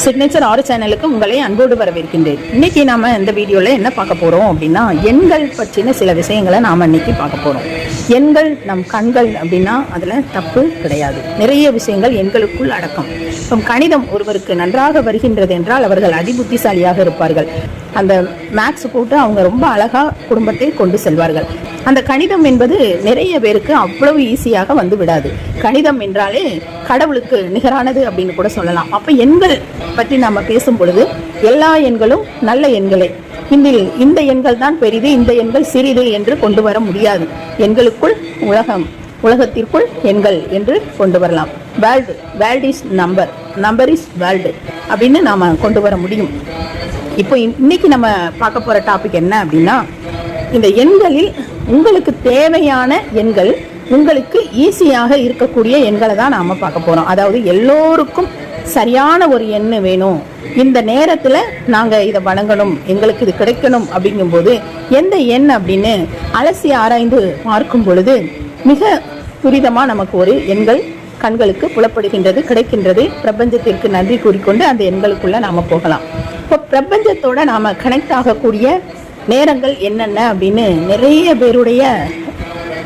Signature ஆறு சேனலுக்கு உங்களை அன்போடு வரவேற்கின்றேன். இன்னைக்கு நாம இந்த வீடியோவில் என்ன பார்க்க போகிறோம் அப்படின்னா எண்கள் பற்றின சில விஷயங்களை நாம இன்னைக்கு பார்க்க போகிறோம் எண்கள் நம் கண்கள் அப்படின்னா அதில் தப்பு கிடையாது. நிறைய விஷயங்கள் எண்களுக்குள் அடக்கம். இப்போ கணிதம் ஒருவருக்கு நன்றாக வருகின்றது என்றால் அவர்கள் அதிபுத்திசாலியாக இருப்பார்கள். அந்த மேக்ஸ் போட்டு அவங்க ரொம்ப அழகாக குடும்பத்தை கொண்டு செல்வார்கள். அந்த கணிதம் என்பது நிறைய பேருக்கு அவ்வளவு ஈஸியாக வந்து விடாது. கணிதம் என்றாலே கடவுளுக்கு நிகரானது அப்படின்னு கூட சொல்லலாம். அப்போ எண்கள் பற்றி நாம் பேசும் பொழுது எல்லா எண்களும் நல்ல எண்களே. இதில் இந்த எண்கள் தான் பெரிது இந்த எண்கள் சிறிது என்று கொண்டு வர முடியாது. எண்களுக்குள் உலகம் உலகத்திற்குள் எண்கள் என்று கொண்டு வரலாம். World world is number number is world அப்படின்னு நாம் கொண்டு வர முடியும். இப்போ இன்னைக்கு நம்ம பார்க்க போற டாபிக் என்ன அப்படின்னா இந்த எண்களில் உங்களுக்கு தேவையான எண்கள் உங்களுக்கு ஈஸியாக இருக்கக்கூடிய எண்களை தான் நாம பார்க்க போறோம். அதாவது எல்லோருக்கும் சரியான ஒரு எண்ணு வேணும். இந்த நேரத்தில் நாங்கள் இதை வழங்கணும் எங்களுக்கு இது கிடைக்கணும் அப்படிங்கும்போது எந்த எண் அப்படின்னு அலசி ஆராய்ந்து பார்க்கும் பொழுது மிக துரிதமாக நமக்கு ஒரு எண்கள் கண்களுக்கு புலப்படுகின்றது கிடைக்கின்றது. பிரபஞ்சத்திற்கு நன்றி கூறிக்கொண்டு அந்த எண்களுக்குள்ளே நாம் போகலாம். இப்போ பிரபஞ்சத்தோட நாம கனெக்ட் ஆகக்கூடிய நேரங்கள் என்னென்ன அப்படின்னு நிறைய பேருடைய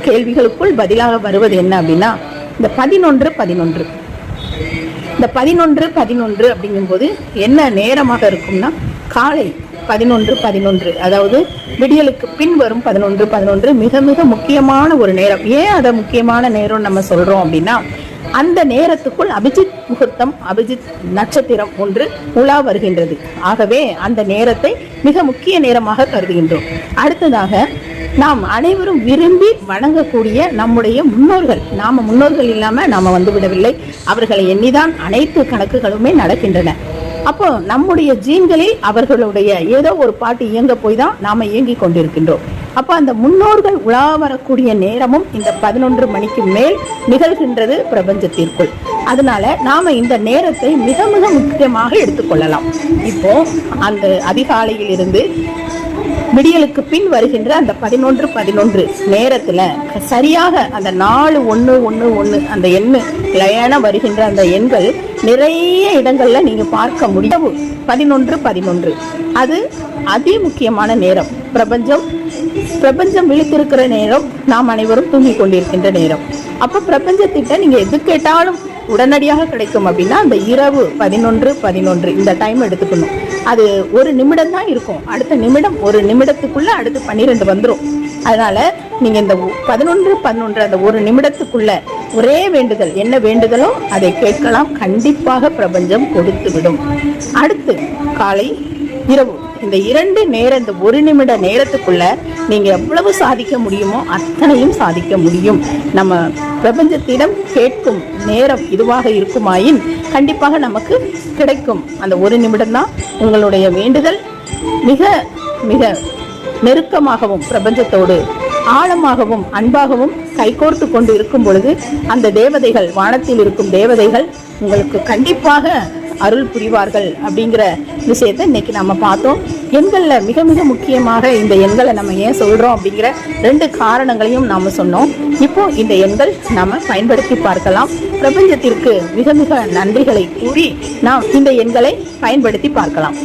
கேள்விகளுக்குள் பதிலாக வருவது என்ன அப்படின்னா இந்த பதினொன்று பதினொன்று. இந்த பதினொன்று பதினொன்று அப்படிங்கும்போது என்ன நேரமாக இருக்கும்னா காலை பதினொன்று பதினொன்று. அதாவது விடியலுக்கு பின் வரும் பதினொன்று பதினொன்று மிக மிக முக்கியமான ஒரு நேரம். ஏன் அதை முக்கியமான நேரம் நம்ம சொல்கிறோம் அப்படின்னா அந்த நேரத்துக்குள் அபிஜித் முகூர்த்தம் அபிஜித் நட்சத்திரம் ஒன்று உலா வருகின்றது. ஆகவே அந்த நேரத்தை மிக முக்கிய நேரமாக கருதுகின்றோம். அடுத்ததாக நாம் அனைவரும் விரும்பி வணங்கக்கூடிய நம்முடைய முன்னோர்கள். நாம முன்னோர்கள் இல்லாம நாம வந்து விடவில்லை. அவர்களை எண்ணிதான் அனைத்து கணக்குகளுமே நடக்கின்றன. அப்போ நம்முடைய ஜீன்களில் அவர்களுடைய ஏதோ ஒரு பாட்டு இயங்க போய் தான் நாம இயங்கி கொண்டிருக்கின்றோம். அப்போ அந்த முன்னோர்கள் உலா வரக்கூடிய நேரமும் இந்த பதினொன்று மணிக்கு மேல் நிகழ்கின்றது பிரபஞ்சத்திற்குள். அதனால நாம இந்த நேரத்தை மிக மிக முக்கியமாக எடுத்துக்கொள்ளலாம் இப்போ அந்த அதிகாலையில் இருந்து விடியலுக்கு பின் வருகின்ற அந்த பதினொன்று பதினொன்று நேரத்துல சரியாக அந்த நாலு ஒன்று ஒன்று ஒன்று அந்த எண்ணு லைனா வருகின்ற அந்த எண்கள் நிறைய இடங்கள்ல நீங்க பார்க்க முடியும். பதினொன்று பதினொன்று. அது அதி முக்கியமான நேரம். பிரபஞ்சம் பிரபஞ்சம் விழித்திருக்கிற நேரம் நாம் அனைவரும் தூங்கிக் கொண்டிருக்கின்ற நேரம். அப்போ பிரபஞ்சத்திட்ட நீங்கள் எது கேட்டாலும் உடனடியாக கிடைக்கும் அப்படின்னா அந்த இரவு பதினொன்று பதினொன்று இந்த டைம் எடுத்துக்கணும். அது ஒரு நிமிடம் தான் இருக்கும். அடுத்த நிமிடம் ஒரு நிமிடத்துக்குள்ளே அடுத்து பன்னிரெண்டு வந்துடும் அதனால் நீங்கள் இந்த பதினொன்று பதினொன்று அந்த ஒரு நிமிடத்துக்குள்ளே ஒரே வேண்டுதல் என்ன வேண்டுதலோ அதை கேட்கலாம். கண்டிப்பாக பிரபஞ்சம் கொடுத்து விடும் அடுத்து காலை இரவு. இந்த இரண்டு நேரம் இந்த ஒரு நிமிட நேரத்துக்குள்ள நீங்க எவ்வளவு சாதிக்க முடியுமோ அத்தனையும் சாதிக்க முடியும். நம்ம பிரபஞ்சத்திடம் கேட்கும் நேரம் இதுவாக இருக்குமாயின் கண்டிப்பாக நமக்கு கிடைக்கும். அந்த ஒரு நிமிடம்தான் உங்களுடைய வேண்டுதல். மிக மிக நெருக்கமாகவும் பிரபஞ்சத்தோடு ஆழமாகவும் அன்பாகவும் கைகோர்த்து கொண்டு இருக்கும் பொழுது அந்த தேவதைகள் வானத்தில் இருக்கும் தேவதைகள் உங்களுக்கு கண்டிப்பாக அருள் புரிவார்கள் அப்படிங்கிற விஷயத்தை இன்னைக்கு நம்ம பார்த்தோம். எண்களில் மிக மிக முக்கியமாக இந்த எண்களை நம்ம ஏன் சொல்கிறோம் அப்படிங்கிற ரெண்டு காரணங்களையும் நாம் சொன்னோம். இப்போ இந்த எண்கள் நாம் பயன்படுத்தி பார்க்கலாம். பிரபஞ்சத்திற்கு மிக மிக நன்றிகளை கூறி நாம் இந்த எண்களை பயன்படுத்தி பார்க்கலாம்.